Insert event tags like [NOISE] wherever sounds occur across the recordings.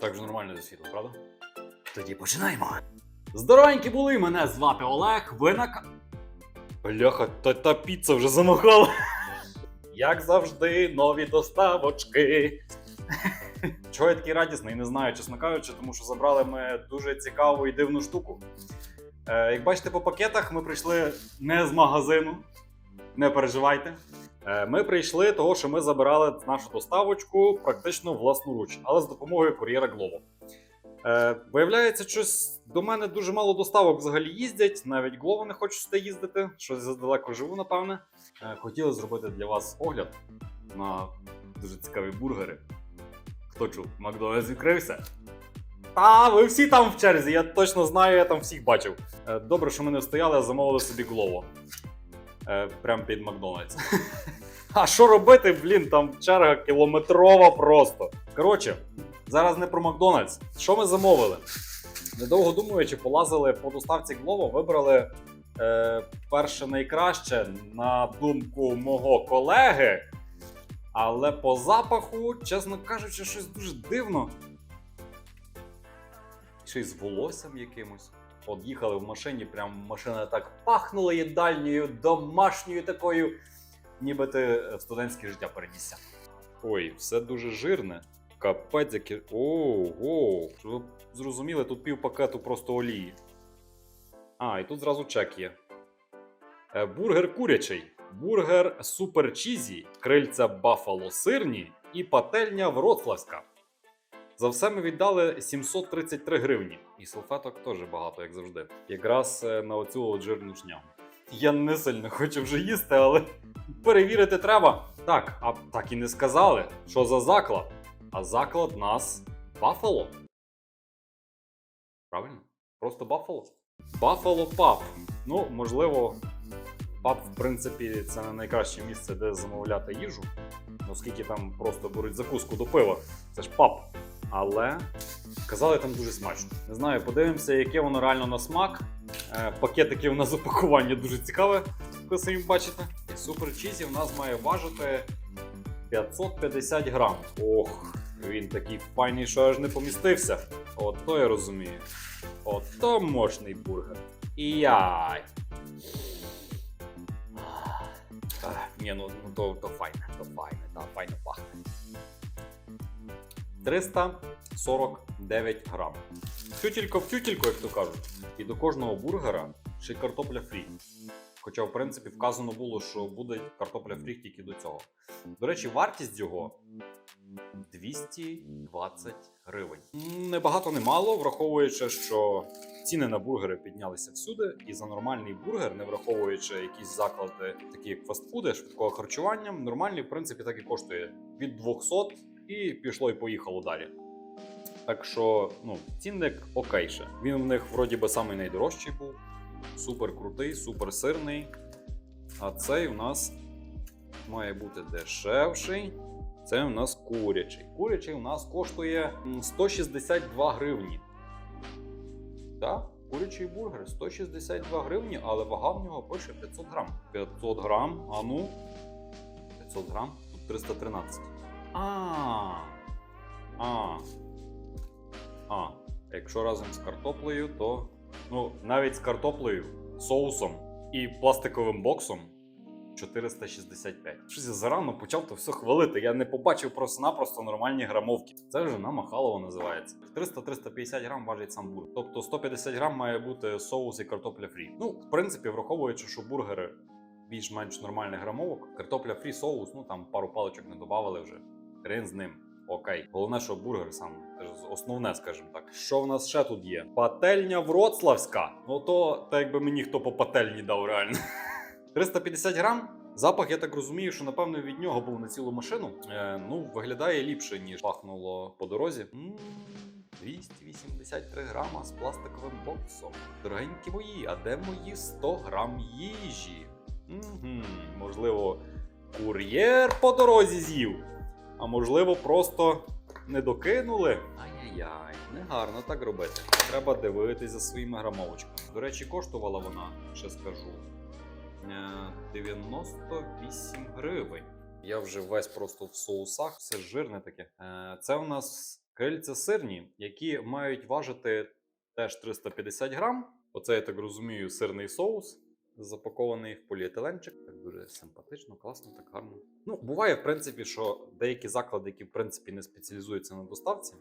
Так же нормально за світло, правда? Тоді починаємо. Здоровенькі були, мене звати Олег. Ви на Бляха, та, та піца вже замахала. Як завжди, нові доставочки. Чого я такий радісний, не знаю, чесно кажучи, тому що забрали ми дуже цікаву і дивну штуку. Е, як бачите по пакетах, ми прийшли не з магазину. Не переживайте. Е, Ми прийшли того, що ми забирали нашу доставочку практично власноруч, але з допомогою кур'єра Glovo. Е, виявляється, щось до мене дуже мало доставок взагалі їздять. Навіть Glovo не хочу сюди їздити, щось задалеко живу, напевне. Е, хотіли зробити для вас огляд на дуже цікаві бургери. Хто чув, Макдональдс відкрився? Та, ви всі там в черзі, я точно знаю, я там всіх бачив. Добре, що ми не встояли, а замовили собі Glovo. Е, Прямо під Макдональдс. А що робити, блін, там черга кілометрова просто. Коротше, зараз не про Макдональдс. Що ми замовили? Недовго думаючи, полазили по доставці Glovo, вибрали е, перше найкраще, на думку мого колеги. Але по запаху, чесно кажучи, щось дуже дивно. Ще з волоссям якимось. От їхали в машині, прям машина так пахнула їдальньою, домашньою такою, ніби ти в студентське життя перенісся. Ой, все дуже жирне. Капець, яке. Ого. Щоб ви зрозуміли, тут пів пакету просто олії. А, і тут зразу чек є. Е, Бургер курячий, бургер супер чізі, крильця бафало сирні і пательня вроцлавська. За все ми віддали 733 гривні. І салфеток теж багато, як завжди. Якраз е, на оцю от жирну шнягу. Я не сильно хочу вже їсти, але перевірити треба. Так, а так і не сказали, що за заклад. А заклад нас Баффало. Правильно? Просто Баффало? Баффало паб. Ну, можливо, паб, в принципі, це не найкраще місце, де замовляти їжу. Оскільки там просто беруть закуску до пива. Це ж паб. Але казали там дуже смачно. Не знаю, подивимося, яке воно реально на смак. Е, пакетики у нас упакування дуже цікаве, ви самі бачите. Супер чізі у нас має важити 550 грам. Ох, він такий файний, що аж не помістився. От то я розумію. Ото мощний бургер. І яй. Ні, ну, ну то, то файне, то файне, та файно пахне. 349 грам. Тютілько в тютілько, як то кажуть. І до кожного бургера ще картопля фрі. Хоча, в принципі, вказано було, що буде картопля фрі тільки до цього. До речі, вартість його 220 гривень. Небагато не мало, враховуючи, що ціни на бургери піднялися всюди, і за нормальний бургер, не враховуючи якісь заклади, такі як фастфуди, швидкого харчування, нормальний, в принципі, так і коштує від 200 і пішло і поїхало далі. Так що, ну, цінник окейше. Він в них вроді би самий найдорожчий був. Супер крутий, супер сирний. А цей у нас має бути дешевший. Це у нас курячий. Курячий у нас коштує 162 гривні. Так, курячий бургер 162 гривні, але вага в нього пише 500 грам. 500 грам, а ну. 500 грам, тут 313. А. А. А. Якщо разом з картоплею, то. Ну, навіть з картоплею, соусом і пластиковим боксом 465. Щось я зарано почав то все хвалити. Я не побачив просто-напросто нормальні грамовки. Це вже намахалово називається. 300-350 грам важить сам бургер. Тобто 150 грам має бути соус і картопля фрі. Ну, в принципі, враховуючи, що бургери більш-менш нормальних грамовок, картопля фрі, соус, ну там пару паличок не додавали вже. Хрен з ним. Окей, головне, що бургер сам основне, скажімо так. Що в нас ще тут є? Пательня Вроцлавська. Ну то так якби мені хто по пательні дав реально. [LAUGHS] 350 грам. Запах, я так розумію, що напевно від нього був на цілу машину. Е, ну, виглядає ліпше, ніж пахнуло по дорозі. м 283 грама з пластиковим боксом. Дорогенькі мої, а де мої 100 грам їжі? Угу, можливо, кур'єр по дорозі з'їв. А можливо, просто не докинули. Ай-яй-яй, негарно так робити. Треба дивитись за своїми грамовочками. До речі, коштувала вона, ще скажу. е, 98 гривень. Я вже весь просто в соусах, все жирне таке. Е, Це у нас Крильця сирні, які мають важити теж 350 грам. Оце, я так розумію, сирний соус, запакований в поліетиленчик. Так дуже симпатично, класно, так гарно. Ну, буває, в принципі, що деякі заклади, які в принципі не спеціалізуються на доставці,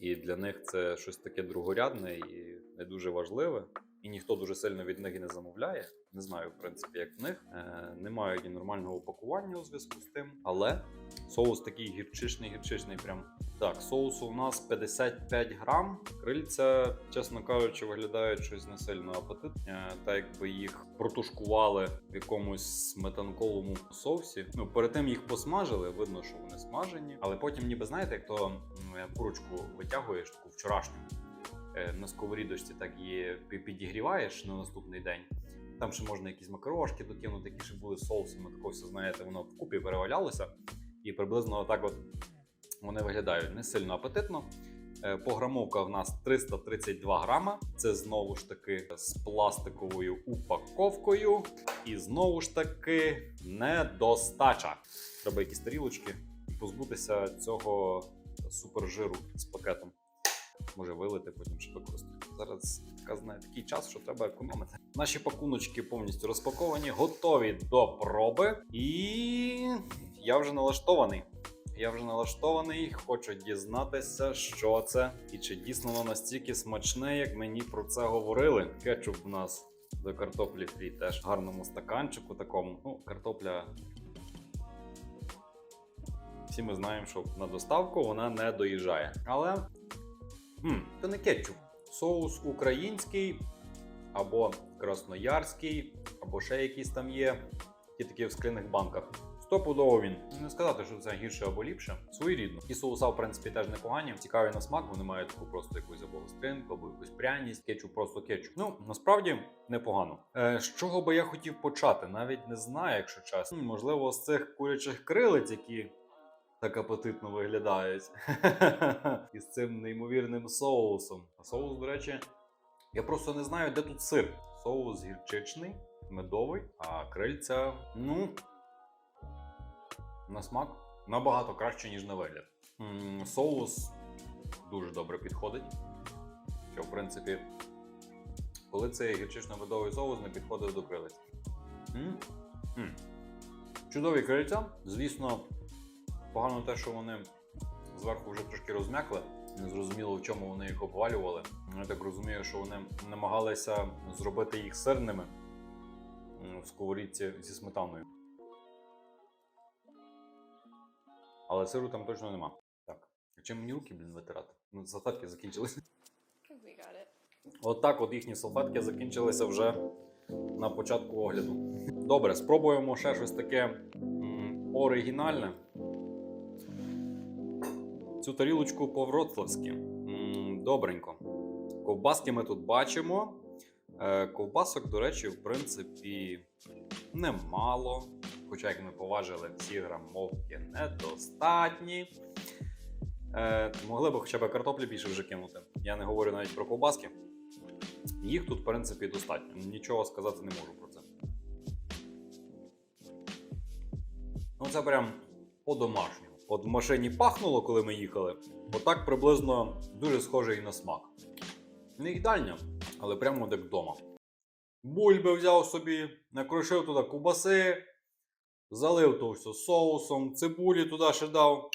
і для них це щось таке другорядне і не дуже важливе. І ніхто дуже сильно від них і не замовляє. Не знаю, в принципі, як в них. Е, не мають і нормального упакування у зв'язку з тим. Але соус такий гірчичний, гірчичний. Прям так, соусу у нас 55 грам. Крильця, чесно кажучи, виглядають щось не сильно апетитне. Так якби їх протушкували в якомусь сметанковому соусі. Ну перед тим їх посмажили, видно, що вони смажені. Але потім, ніби знаєте, як то курочку витягуєш таку вчорашню. е, На сковорідочці так її підігріваєш на наступний день. Там ще можна якісь макарошки докинути, які ще були соусами. Тако все, знаєте, воно вкупі перевалялося. І приблизно отак от вони виглядають не сильно апетитно. Е, Пограмовка в нас 332 грама. Це знову ж таки з пластиковою упаковкою. І знову ж таки недостача. Треба якісь тарілочки і позбутися цього супержиру з пакетом. Може вилити, потім ще використати. Зараз така знає такий час, що треба економити. Наші пакуночки повністю розпаковані, готові до проби. І я вже налаштований. Я вже налаштований, хочу дізнатися, що це і чи дійсно воно настільки смачне, як мені про це говорили. Кетчуп у нас до картоплі фрі теж в гарному стаканчику такому. Ну, картопля. Всі ми знаємо, що на доставку вона не доїжджає. Але м, це не кетчуп. Соус український або красноярський, або ще якісь там є. Ті такі в скляних банках. Стопудово він. Не сказати, що це гірше або ліпше. Своєрідно. І соуса, в принципі, теж непогані. Цікаві на смак, вони мають таку просто якусь або гостринку, або якусь пряність. Кетчуп просто кетчуп. Ну, насправді непогано. Е, з чого би я хотів почати? Навіть не знаю, якщо чесно. Можливо, з цих курячих крилиць, які так апетитно виглядають. [LAUGHS] І з цим неймовірним соусом. А соус, до речі, я просто не знаю, де тут сир. Соус гірчичний, медовий, а крильця, ну, на смак набагато краще, ніж на вигляд. Соус дуже добре підходить. Що, в принципі, коли цей гірчично-медовий соус не підходить до крилиць. Чудові крильця. Звісно, погано те, що вони зверху вже трошки розм'якли. Незрозуміло, в чому вони їх обвалювали. Я так розумію, що вони намагалися зробити їх сирними в сковорідці зі сметаною. Але сиру там точно нема. Так. Чим мені руки, блін, витирати? Ну, салфетки закінчилися. It. От от їхні салфетки закінчилися вже на початку огляду. Добре, спробуємо ще щось таке м, оригінальне. Цю тарілочку по-вроцлавськи. Добренько. Ковбаски ми тут бачимо. Е, Ковбасок, до речі, в принципі, немало. Хоча, як ми поважили, всі грамовки недостатні. Е, могли б хоча б картоплі більше вже кинути. Я не говорю навіть про ковбаски. Їх тут, в принципі, достатньо. Нічого сказати не можу про це. Ну, це прям по-домашньому. От в машині пахнуло, коли ми їхали. Отак приблизно дуже схоже і на смак. Не їдальня, але прямо як вдома. Бульби взяв собі, накрушив туди ковбаси, залив то все соусом, цибулі туди ще дав.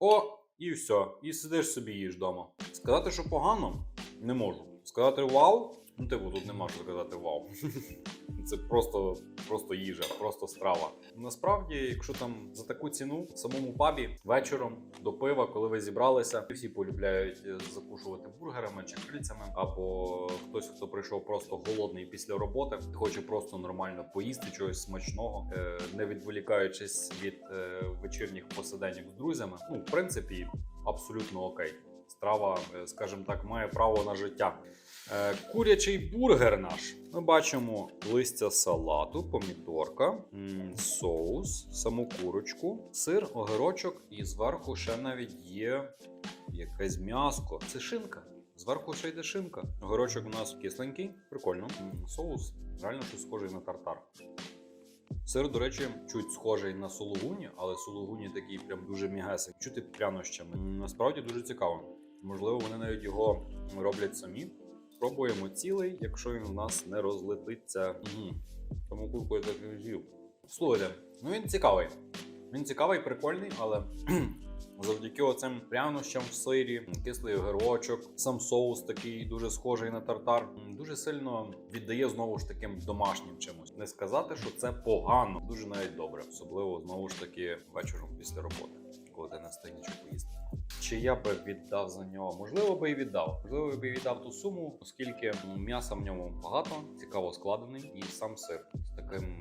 О, і все. І сидиш собі їж вдома. Сказати, що погано, не можу. Сказати вау, ну типу, тут нема що сказати вау. [LAUGHS] Це просто, просто їжа, просто страва. Насправді, якщо там за таку ціну в самому пабі вечором до пива, коли ви зібралися, всі полюбляють е, закушувати бургерами чи крильцями, або хтось, хто прийшов просто голодний після роботи, хоче просто нормально поїсти чогось смачного, е, не відволікаючись від е, вечірніх посиденьок з друзями. Ну, в принципі, абсолютно окей. Страва, скажімо так, має право на життя. Е, Курячий бургер наш. Ми бачимо листя салату, помідорка, соус, саму курочку, сир, огірочок і зверху ще навіть є якесь м'яско. Це шинка. Зверху ще йде шинка. Огірочок у нас кисленький, прикольно. Соус реально щось схожий на тартар. Сир, до речі, чуть схожий на сулугуні, але сулугуні такий прям дуже м'ягесий. Чути прянощами. Насправді дуже цікаво. Можливо, вони навіть його роблять самі. Спробуємо цілий, якщо він у нас не розлетиться. Угу. Тому курку я так і взяв. Слухайте, ну він цікавий. Він цікавий, прикольний, але [CLEARS THROAT] завдяки оцим прянощам в сирі, кислий огірочок, сам соус такий дуже схожий на тартар, дуже сильно віддає знову ж таким домашнім чимось. Не сказати, що це погано, дуже навіть добре, особливо знову ж таки вечором після роботи, коли ти не встиг нічого поїсти. Чи я би віддав за нього? Можливо, би і віддав. Можливо, би і віддав ту суму, оскільки м'яса в ньому багато, цікаво складений, і сам сир з таким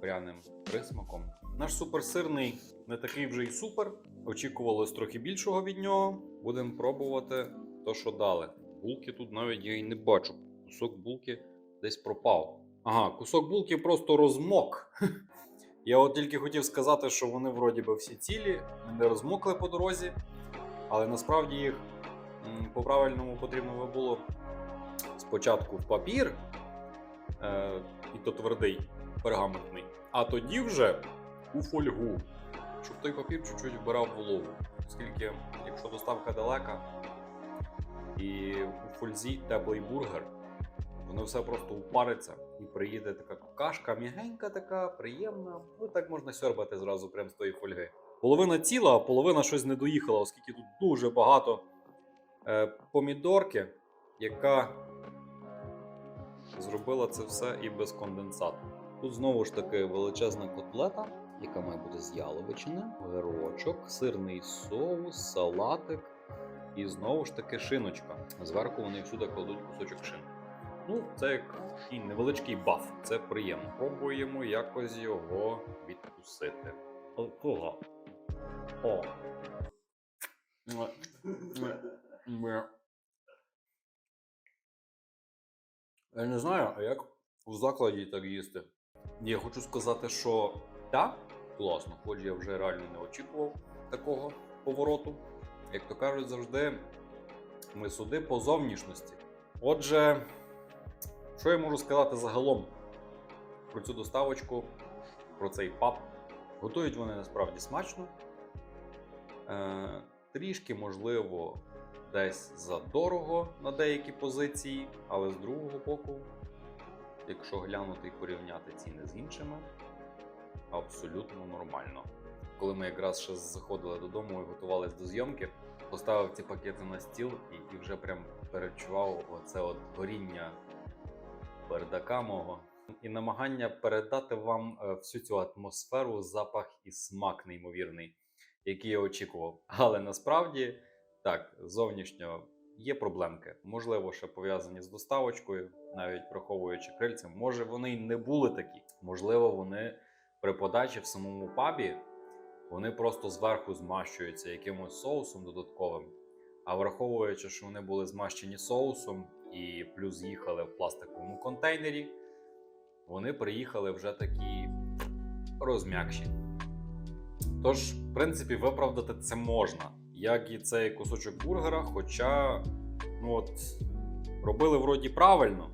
пряним присмаком. Наш суперсирний не такий вже й супер. Очікувалось трохи більшого від нього. Будемо пробувати то, що дали. Булки тут навіть я і не бачу. Кусок булки десь пропав. Ага, кусок булки просто розмок. [LAUGHS] Я от тільки хотів сказати, що вони вроді би всі цілі, не розмокли по дорозі, але насправді їх по-правильному потрібно би було спочатку в папір, е, і то твердий, пергаментний, а тоді вже у фольгу, щоб той папір чуть-чуть вбирав вологу. Оскільки, якщо доставка далека і у фользі теплий бургер, воно все просто упариться і приїде така кашка, м'ягенька така, приємна. Ну так можна сьорбати зразу прямо з тої фольги. Половина ціла, а половина щось не доїхала, оскільки тут дуже багато е, помідорки, яка зробила це все і без конденсату. Тут знову ж таки величезна котлета, яка має бути з яловичини, огірочок, сирний соус, салатик і знову ж таки шиночка. Зверху вони всюди кладуть кусочок шин. Ну, це як такий невеличкий баф, це приємно. Пробуємо якось його відкусити. Кого? О. Я не знаю, а як в закладі так їсти. Я хочу сказати, що так, класно, хоч я вже реально не очікував такого повороту. Як то кажуть, завжди ми суди по зовнішності. Отже, що я можу сказати загалом про цю доставочку, про цей паб? Готують вони насправді смачно. Е, трішки, можливо, десь задорого на деякі позиції, але з другого боку, якщо глянути і порівняти ціни з іншими, абсолютно нормально. Коли ми якраз ще заходили додому і готувалися до зйомки, поставив ці пакети на стіл і, вже прям перечував оце от горіння бардака мого і намагання передати вам е, всю цю атмосферу, запах і смак неймовірний, який я очікував. Але насправді так, зовнішньо є проблемки. Можливо, ще пов'язані з доставочкою, навіть враховуючи крильця. Може, вони й не були такі. Можливо, вони при подачі в самому пабі вони просто зверху змащуються якимось соусом додатковим. А враховуючи, що вони були змащені соусом і плюс їхали в пластиковому контейнері, вони приїхали вже такі розм'якші. Тож, в принципі, виправдати це можна, як і цей кусочок бургера, хоча, ну от, робили вроді правильно.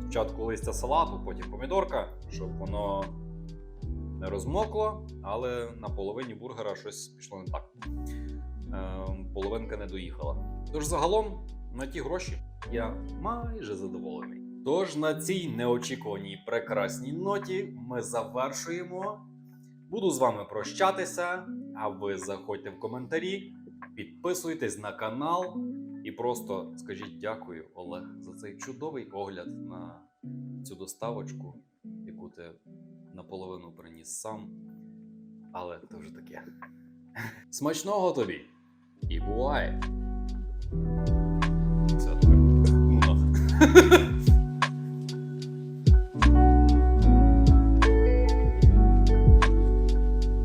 Спочатку листя салату, потім помідорка, щоб воно не розмокло, але на половині бургера щось пішло не так. Е, половинка не доїхала. Тож загалом на ті гроші я майже задоволений. Тож на цій неочікуваній прекрасній ноті ми завершуємо. Буду з вами прощатися. А ви заходьте в коментарі, підписуйтесь на канал і просто скажіть дякую, Олег, за цей чудовий огляд на цю доставочку, яку ти наполовину приніс сам. Але це вже таке. [LAUGHS] Смачного тобі! І буває! Все. Ну. [LAUGHS]